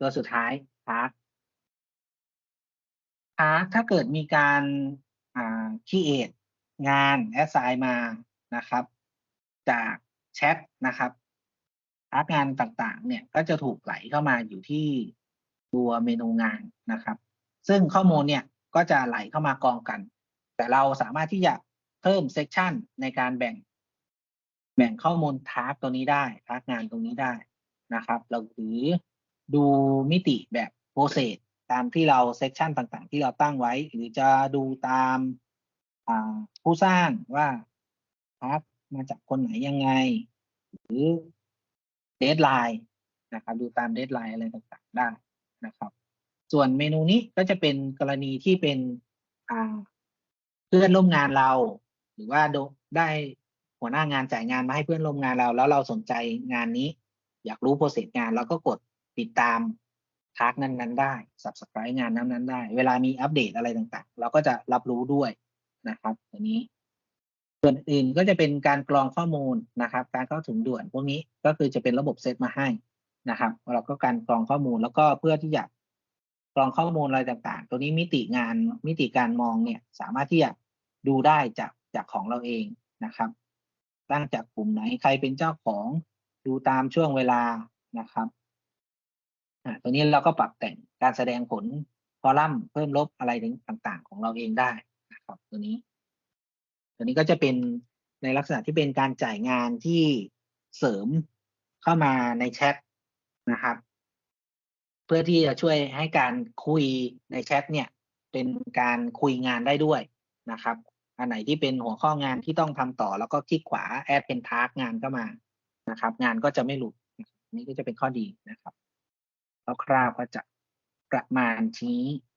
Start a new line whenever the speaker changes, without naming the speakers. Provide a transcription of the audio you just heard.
ตัวสุดท้าย task task ถ้าเกิดมีการอ่า create งาน assign มานะครับ จากแชทนะครับทาร์งานต่างๆ เนี่ยก็จะถูกไหลเข้ามาอยู่ที่ตัวเมนูงานนะครับ ซึ่งข้อมูลเนี่ยก็จะไหลเข้ามากองกัน แต่เราสามารถที่จะเพิ่มเซกชันในการแบ่งแบ่งข้อมูลทาร์กตัวนี้ได้ทาร์กงานตรงนี้ได้นะครับ เราหรือ ดูมิติแบบโปรเซสตามที่เราเซกชันต่างๆ ที่เราตั้งไว้ หรือจะดูตามาผู้สร้างว่าทาร์กมาจากคนไหนยังไง หรือเดทไลน์นะครับ ดูตามเดทไลน์อะไรต่างๆได้นะครับ ส่วนเมนูนี้ก็จะเป็นกรณีที่เป็นเพื่อนร่วมงานเรา หรือว่าได้หัวหน้างานจ่ายงานมาให้เพื่อนร่วมงานเรา แล้วเราสนใจงานนี้ อยากรู้โปรเซสงานเราก็กด ติดตามทาร์กนั้นๆ ได้ subscribe งานนั้นๆได้ เวลามีอัปเดตอะไรต่างๆ เราก็จะรับรู้ด้วยนะครับตัวนี้ ส่วนอื่นก็จะเป็นการกรองข้อมูลนะครับ การเข้าถึงด่วนพวกนี้ก็คือจะเป็นระบบเซตมาให้นะครับเราก็การกรองข้อมูลแล้วก็เพื่อที่จะกรองข้อมูลอะไรต่างๆ ตัวนี้มิติงานมิติการมองเนี่ยสามารถที่จะดูได้จากจากของเราเองนะครับ ตั้งจากกลุ่มไหนใครเป็นเจ้าของดูตามช่วงเวลานะครับ ตัวนี้เราก็ปรับแต่งการแสดงผลคอลัมน์เพิ่มลบอะไรต่างๆ ของเราเองได้นะครับตัวนี้ ตัวนี้ก็จะเป็นในลักษณะที่เป็นการจ่ายงานที่เสริมเข้ามาในแชทนะครับ เพื่อที่จะช่วยให้การคุยในแชทเนี่ย เป็นการคุยงานได้ด้วยนะครับ อันไหนที่เป็นหัวข้องานที่ต้องทำต่อ แล้วก็คลิกขวาแอดเป็นทาร์กงานเข้ามานะครับ งานก็จะไม่หลุดนี่ก็จะเป็นข้อดีนะครับ คร่าวๆก็จะประมาณนี้